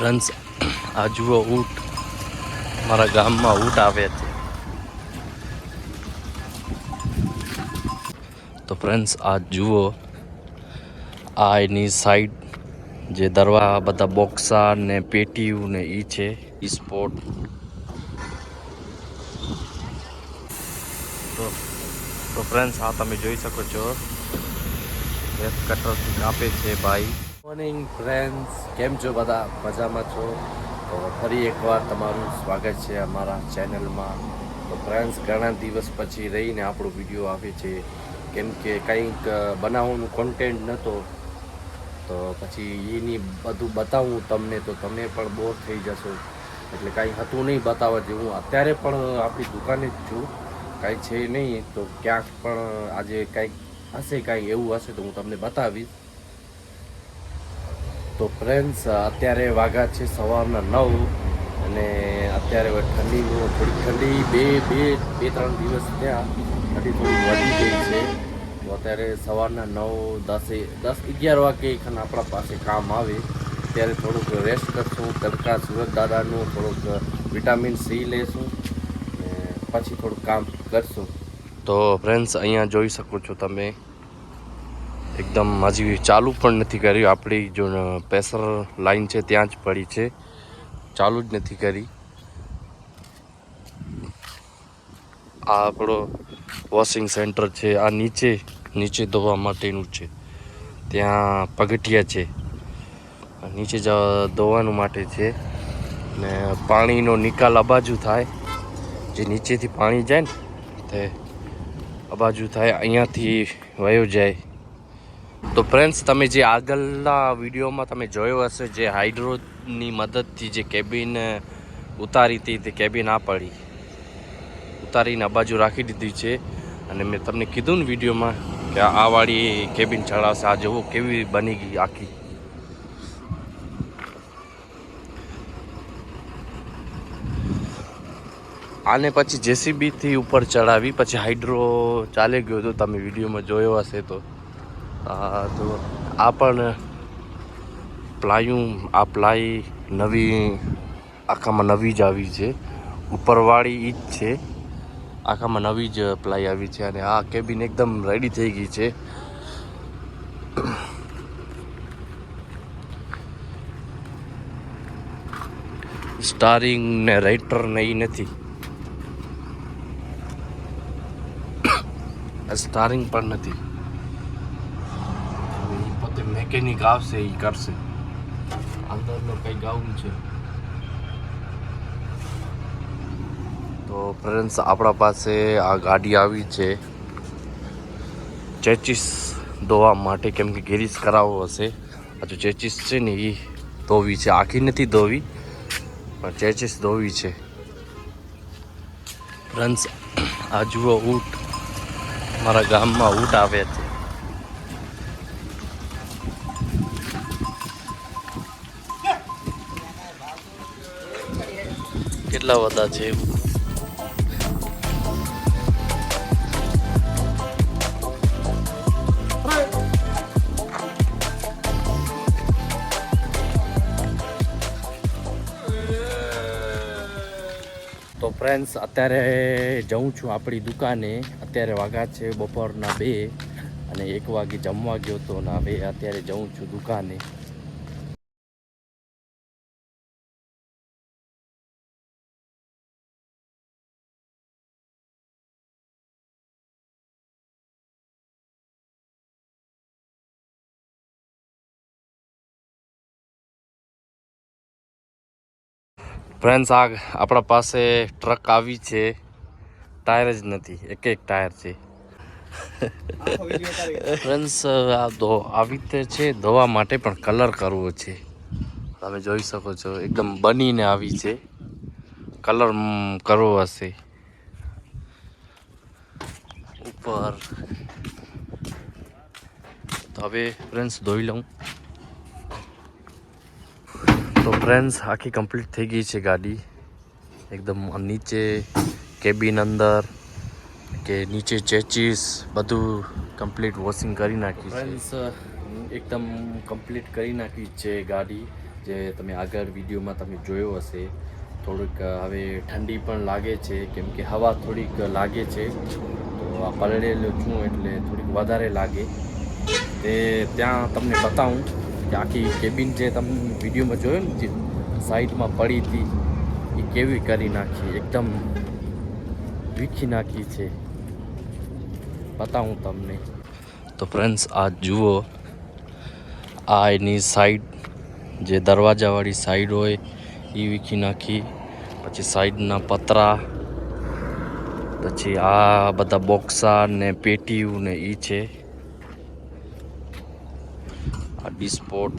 Friends આ જુઓ ઊંટ. મારા ગામમાં ઊંટ આવે છે. તો ફ્રેન્ડ્સ આ જુઓ. આ એની સાઈડ જે દરવા બધા બોક્સા ને પેટીયું ને એ છે, ઈ સ્પોટ તો તો ફ્રેન્ડ્સ આ તમે જોઈ શકો છો. ગેસ કટરથી કાપે છે ભાઈ. મોર્નિંગ ફ્રેન્ડ્સ કેમ છો બધા? મજામાં છો? તો ફરી એકવાર તમારું સ્વાગત છે અમારા ચેનલમાં. તો ફ્રેન્ડ્સ ઘણા દિવસ પછી રહીને આપણો વીડિયો આવે છે. કેમ કે કંઈક બનાવવાનું કોન્ટેન્ટ નહોતો તો પછી એની બધું બતાવું તમને તો તમે પણ બોર થઈ જશો. એટલે કાંઈ હતું નહીં બતાવવા જેવું. અત્યારે પણ આપણી દુકાને જ છું. કાંઈ છે નહીં. તો ક્યાંક પણ આજે કાંઈક હશે, કાંઈ એવું હશે તો હું તમને બતાવીશ. તો ફ્રેન્ડ્સ અત્યારે વાગા છે સવારના નવ અને અત્યારે ઠંડીનું થોડી ઠંડી બે બે બે, ત્રણ દિવસ થયા. ઠંડી થોડી વધી ગઈ છે. તો અત્યારે સવારના નવ, દસે, દસ, અગિયાર વાગે ખાન આપણા પાસે કામ આવે. ત્યારે થોડુંક રેસ્ટ કરશું, તડકા સુરત દાદાનું થોડુંક વિટામિન સી લેશું પછી થોડુંક કામ કરશું. તો ફ્રેન્ડ્સ અહીંયા જોઈ શકો છો તમે. એકદમ હજી ચાલુ પણ નથી કર્યું આપણી જો પ્રેશર લાઈન છે ત્યાં જ પડી છે. ચાલુ જ નથી કરી. આ આપણો વોશિંગ સેન્ટર છે. આ નીચે નીચે ધોવા માટેનું છે. ત્યાં પગથિયા છે. નીચે ધોવાનું માટે છે. ને પાણીનો નિકાલ અબાજુ થાય. જે નીચેથી પાણી જાય ને તે અબાજુ થાય. અહીંયાથી વયો જાય. તો ફ્રેન્ડ્સ તમે જે આગળના વિડીયોમાં તમે જોયો હશે, જે હાઇડ્રોની મદદથી જે કેબિન ઉતારી હતી, તે કેબિન આ પડી. ઉતારીને બાજુ રાખી દીધી છે. અને મેં તમને કીધું ને વિડીયોમાં કે આ વાળી કેબિન ચડાવશે. આ જુઓ કેવી બની ગઈ આખી. આને પછી જેસીબીથી ઉપર ચડાવી, પછી હાઇડ્રો ચાલે ગયો હતો તમે વિડીયોમાં જોયો હશે તો. તો આ પણ પ્લાયું, આ પ્લાય નવી, આખામાં નવી જ આવી છે. ઉપરવાળી જ છે. આખામાં નવી જ પ્લાય આવી છે અને આ કેબિન એકદમ રેડી થઈ ગઈ છે. સ્ટારિંગ ને રાઇટર ને એ નથી. સ્ટારિંગ પણ નથી. પોતે ગાવશે એ કરશે. અંદરનો કંઈ ગાઉન છે. તો ફ્રેન્ડ્સ આપણા પાસે આ ગાડી આવી છે. ચેચીસ ધોવા માટે કેમ કે ગેરીસ કરાવવો હશે. આ જો ચેચીસ છે ને એ ધોવી છે. આખી નથી ધોવી પણ ચેચીસ ધોવી છે. ફ્રેન્ડ્સ આ જુઓ ઊંટ. મારા ગામમાં ઊંટ આવે છે. કેટલા બધા છે? તો ફ્રેન્ડ્સ અત્યારે જઉં છું આપણી દુકાને. અત્યારે વાગા છે બપોરના બે અને એક વાગે જમવા ગયો તો ને હવે અત્યારે જઉં છું દુકાને. ફ્રેન્ડ્સ, આ આપણા પાસે ટ્રક આવી છે. ટાયર જ નથી, એક એક ટાયર છે. ફ્રેન્ડ્સ, આ ધો આવી રીતે છે, ધોવા માટે પણ કલર કરવો છે. તમે જોઈ શકો છો, એકદમ બનીને આવી છે. કલર કરવો હશે. ઉપર. તો હવે, ફ્રેન્ડ્સ, ધોઈ લઉં. તો ફ્રેન્ડ્સ આખી કમ્પ્લીટ થઈ ગઈ છે ગાડી. એકદમ નીચે કેબિન અંદર કે નીચે ચેચીસ બધું કમ્પ્લીટ વોશિંગ કરી નાખી ફ્રેન્ડ્સ એકદમ કમ્પ્લીટ કરી નાખી છે ગાડી, જે તમે આગળ વિડીયોમાં તમે જોયો હશે. થોડુંક હવે ઠંડી પણ લાગે છે, કેમ કે હવા થોડીક લાગે છે. તો આ પલળેલું છું એટલે થોડીક વધારે લાગે. તે ત્યાં તમને બતાવું. કે આખી કેબિન જે તમે વિડીયોમાં જોયો ને, જે સાઈડમાં પડી હતી, એ કેવી કરી નાખી, એકદમ વીખી નાખી છે. બતાવું તમને. તો ફ્રેન્ડ્સ આ જુઓ, આ એની સાઈડ જે દરવાજાવાળી સાઈડ હોય, એ વીખી નાખી, પછી સાઈડના પતરા, પછી આ બધા બોક્સા ને પેટીયું ને એ છે. આ ડિસ્પોટ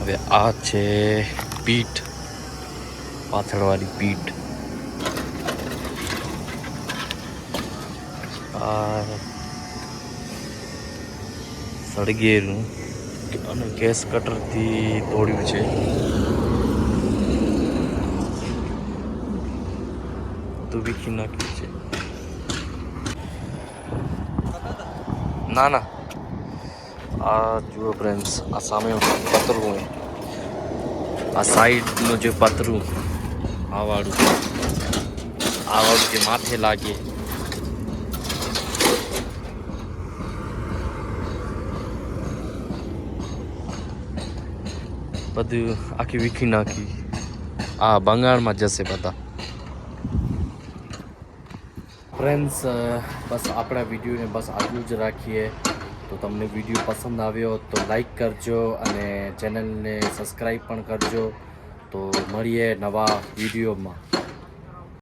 હવે આ છે પીઠ પાછળવાળી પીઠ. આ સળગેરું અને ગેસ કટરથી તોડ્યું છે. બધું વીખી નાખ્યું છે. ના આ જુઓ ફ્રેન્ડ્સ આ સામે પતરું હોય. આ સાઈડનું જે પતરું આ વાળું આ વાળું જે માથે લાગે. બધું આખી વીખી નાખી. આ બંગાળમાં જશે બધા. ફ્રેન્ડ્સ બસ આપણા વિડીયોને બસ આટલું જ રાખીએ. તો તમને વીડિયો પસંદ આવ્યો તો લાઈક કરજો અને ચેનલને સબસ્ક્રાઈબ પણ કરજો. તો મળીએ નવા વિડીયોમાં.